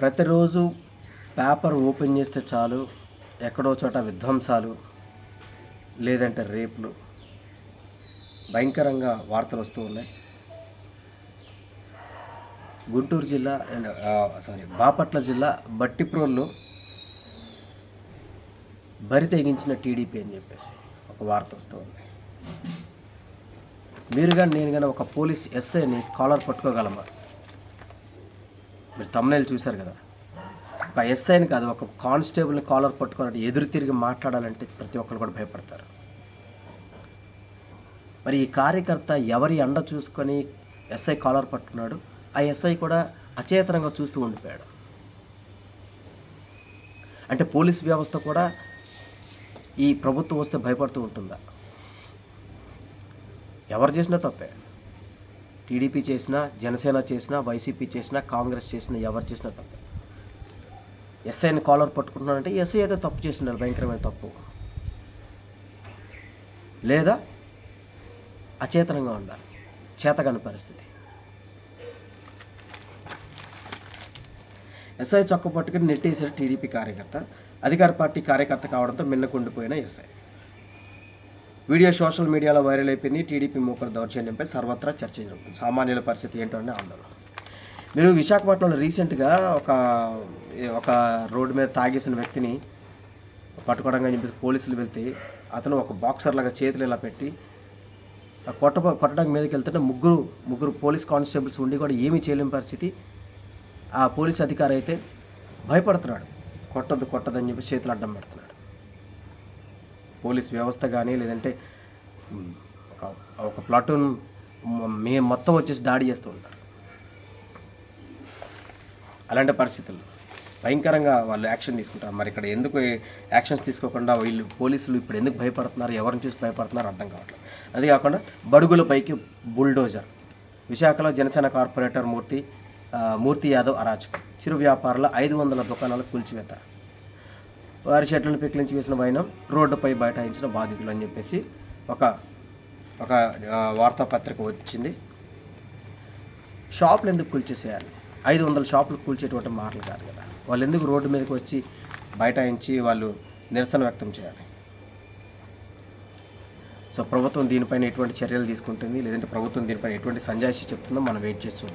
ప్రతిరోజు paper open చేస్తే చాలు ఎక్కడో చోట విధ్వంసాలు లేదంటే రేపులు. భయంకరంగా వార్తలు వస్తూ ఉన్నాయి. గుంటూరు జిల్లా అండ్ సారీ బాపట్ల జిల్లా బట్టిప్రోల్లో బరి తెగించిన టీడీపీ అని చెప్పేసి ఒక వార్త వస్తూ ఉంది. మీరు కానీ నేను కానీ ఒక పోలీస్ ఎస్ఐని కాలర్ పట్టుకోగలమా? మీరు తమ్ముళ్ళు చూశారు కదా? ఒక ఎస్ఐని కాదు ఒక కానిస్టేబుల్ని కాలర్ పట్టుకోవాలంటే ఎదురు తిరిగి మాట్లాడాలంటే ప్రతి ఒక్కరు కూడా భయపడతారు. మరి ఈ కార్యకర్త ఎవరి అండ చూసుకొని ఎస్ఐ కాలర్ పట్టుకున్నాడు? ఆ ఎస్ఐ కూడా అచేతనంగా చూస్తూ ఉండిపోయాడు. అంటే పోలీస్ వ్యవస్థ కూడా ఈ ప్రభుత్వం వస్తే భయపడుతూ ఉంటుందా? ఎవరు చేసినా తప్పే. టీడీపీ చేసినా జనసేన చేసినా వైసీపీ చేసినా కాంగ్రెస్ చేసినా ఎవరు చేసినా తప్పు. ఎస్ఐని కాలర్ పట్టుకుంటున్నానంటే ఎస్ఐ అయితే తప్పు చేస్తున్నారు భయంకరమైన తప్పు. లేదా అచేతనంగా ఉండాలి చేతగాని పరిస్థితి. ఎస్ఐ చొక్క పట్టుకుని నెట్టేసాడు టీడీపీ కార్యకర్త. అధికార పార్టీ కార్యకర్త కావడంతో మిన్నకుండిపోయిన ఎస్ఐ. వీడియో సోషల్ మీడియాలో వైరల్ అయిపోయింది. టీడీపీ మూకల దౌర్జన్యంపై సర్వత్రా చర్చ జరుగుతుంది సామాన్యుల పరిస్థితి ఏంటో అని ఆందోళన. మీరు విశాఖపట్నంలో రీసెంట్గా ఒక ఒక రోడ్డు మీద తాగేసిన వ్యక్తిని పట్టుకోవడంగా అని చెప్పేసి పోలీసులు వెళ్తే అతను ఒక బాక్సర్ లాగా చేతులు ఇలా పెట్టి ఆ కొట్ట కొట్టడానికి మీదకి వెళ్తుంటే ముగ్గురు ముగ్గురు పోలీస్ కానిస్టేబుల్స్ ఉండి కూడా ఏమీ చేయలేని పరిస్థితి. ఆ పోలీస్ అధికారి అయితే భయపడుతున్నాడు. కొట్టద్దు కొట్టదని చెప్పి చేతులు అడ్డం పెడుతున్నాడు. పోలీస్ వ్యవస్థ కానీ లేదంటే ఒక ప్లాటూన్ మే మొత్తం వచ్చేసి దాడి చేస్తూ ఉంటారు. అలాంటి పరిస్థితులు. భయంకరంగా వాళ్ళు యాక్షన్ తీసుకుంటారు. మరి ఇక్కడ ఎందుకు యాక్షన్స్ తీసుకోకుండా వీళ్ళు పోలీసులు ఇప్పుడు ఎందుకు భయపడుతున్నారు ఎవరిని చూసి భయపడుతున్నారు అర్థం కావట్లేదు. అది కాకుండా బడుగులపైకి బుల్డోజర్ విశాఖలో జనసేన కార్పొరేటర్ మూర్తి మూర్తి యాదవ్ అరాచకం. చిరు వ్యాపారుల ఐదు వందల దుకాణాలు కూల్చివేత. వారి చెట్లను పిక్లించి వేసిన వైనం రోడ్డుపై బైఠాయించిన బాధితులు అని చెప్పేసి ఒక ఒక వార్తాపత్రిక వచ్చింది. షాపులు ఎందుకు కూల్చేసేయాలి? ఐదు వందల షాపులు కూల్చేటువంటి మాటలు కాదు కదా. వాళ్ళు ఎందుకు రోడ్డు మీదకి వచ్చి బైఠాయించి వాళ్ళు నిరసన వ్యక్తం చేయాలి? సో ప్రభుత్వం దీనిపైన ఎటువంటి చర్యలు తీసుకుంటుంది? లేదంటే ప్రభుత్వం దీనిపైన ఎటువంటి సంజాయిషి చెప్తుందో మనం వెయిట్ చేసి